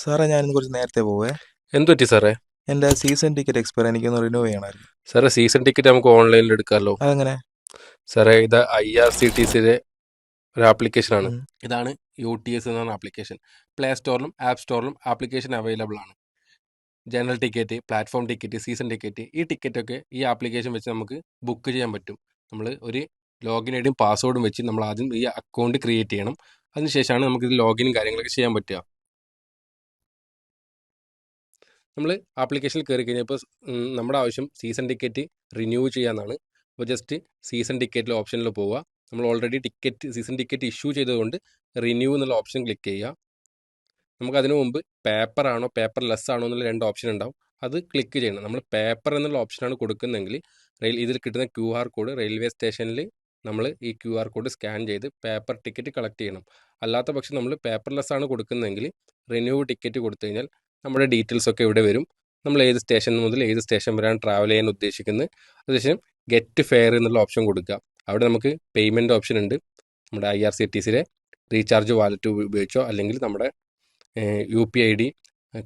സാറേ ഞാനിന്ന് കുറച്ച് നേരത്തെ പോവേ. എന്ത് പറ്റി സാറേ? എന്റെ സീസൺ ടിക്കറ്റ് എക്സ്പയർ എനിക്കൊന്ന് റിന്യൂ ചെയ്യണമായിരുന്നു. സാറേ സീസൺ ടിക്കറ്റ് നമുക്ക് ഓൺലൈനിൽ എടുക്കാമല്ലോ. അതെങ്ങനെ? സാറേ ഇത് ഐ ആർ സി ടി സിയുടെ ഒരു ആപ്ലിക്കേഷൻ ആണ് ഇതാണ് യു ടി എസ് എന്നാണ് ആപ്ലിക്കേഷൻ. പ്ലേ സ്റ്റോറിലും ആപ്പ് സ്റ്റോറിലും ആപ്ലിക്കേഷൻ അവൈലബിൾ ആണ്. General ticket platform ticket season ticket ഈ ടിക്കറ്റൊക്കെ ഈ ആപ്ലിക്കേഷൻ വെച്ച് നമുക്ക് ബുക്ക് ചെയ്യാൻ പറ്റും. നമ്മൾ ഒരു ലോഗിൻ ഐഡിയും പാസ്വേഡും വെച്ച് നമ്മൾ ആദ്യം ഈ അക്കൗണ്ട് ക്രിയേറ്റ് ചെയ്യണം. അതിനുശേഷമാണ് നമുക്ക് ഇത് ലോഗിനും കാര്യങ്ങളൊക്കെ ചെയ്യാൻ പറ്റുക. നമ്മൾ ആപ്ലിക്കേഷനിൽ കയറി കഴിഞ്ഞപ്പോൾ നമ്മുടെ ആവശ്യം സീസൺ ടിക്കറ്റ് റിന്യൂ ചെയ്യാന്നാണ്. അപ്പോൾ ജസ്റ്റ് സീസൺ ടിക്കറ്റിലെ ഓപ്ഷനിൽ പോവുക നമ്മൾ already ticket season ticket issue ചെയ്തതുകൊണ്ട് റിന്യൂ എന്നുള്ള ഓപ്ഷൻ ക്ലിക്ക് ചെയ്യുക നമുക്ക് അതിനു മുമ്പ് പേപ്പർ ആണോ പേപ്പർ ലെസ് ആണോ എന്നുള്ള രണ്ട് ഓപ്ഷൻ ഉണ്ടാവും. അത് ക്ലിക്ക് ചെയ്യണം. നമ്മൾ പേപ്പർ എന്നുള്ള ഓപ്ഷനാണ് കൊടുക്കുന്നതെങ്കിൽ റെയിൽ ഇതിൽ കിട്ടുന്ന ക്യു ആർ കോഡ് റെയിൽവേ സ്റ്റേഷനിൽ നമ്മൾ ഈ ക്യു ആർ കോഡ് സ്കാൻ ചെയ്ത് പേപ്പർ ടിക്കറ്റ് കളക്ട് ചെയ്യണം. അല്ലാത്ത പക്ഷം നമ്മൾ പേപ്പർലെസ് ആണ് കൊടുക്കുന്നതെങ്കിൽ റിന്യൂ ടിക്കറ്റ് കൊടുത്തു കഴിഞ്ഞാൽ നമ്മുടെ ഡീറ്റെയിൽസ് ഒക്കെ ഇവിടെ വരും. നമ്മൾ ഏത് സ്റ്റേഷൻ മുതൽ ഏത് സ്റ്റേഷൻ വരെയാണ് ട്രാവൽ ചെയ്യാൻ ഉദ്ദേശിക്കുന്നത്. അതിനുശേഷം ഗെറ്റ് ഫെയർ എന്നുള്ള ഓപ്ഷൻ കൊടുക്കുക. അവിടെ നമുക്ക് പേയ്മെന്റ് ഓപ്ഷൻ ഉണ്ട്. നമ്മുടെ ഐ ആർ സി ടി സിയിലെ റീചാർജ് വാലറ്റ് ഉപയോഗിച്ചോ അല്ലെങ്കിൽ നമ്മുടെ യു പി ഐ ഡി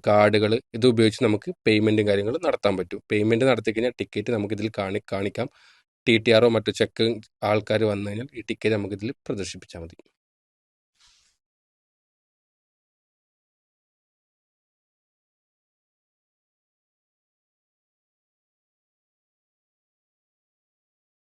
കാർഡുകൾ ഇത് ഉപയോഗിച്ച് നമുക്ക് പേയ്മെന്റും കാര്യങ്ങളും നടത്താൻ പറ്റും. പേയ്മെന്റ് നടത്തി കഴിഞ്ഞാൽ ടിക്കറ്റ് നമുക്കിതിൽ കാണി കാണിക്കാം. ടി ടി ആറോ മറ്റു ചെക്ക് ആൾക്കാർ വന്നു കഴിഞ്ഞാൽ ഈ ടിക്കറ്റ് നമുക്കിതിൽ പ്രദർശിപ്പിച്ചാൽ മതി.